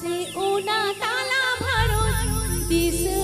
দিছে উনা তালা ভারত দিছে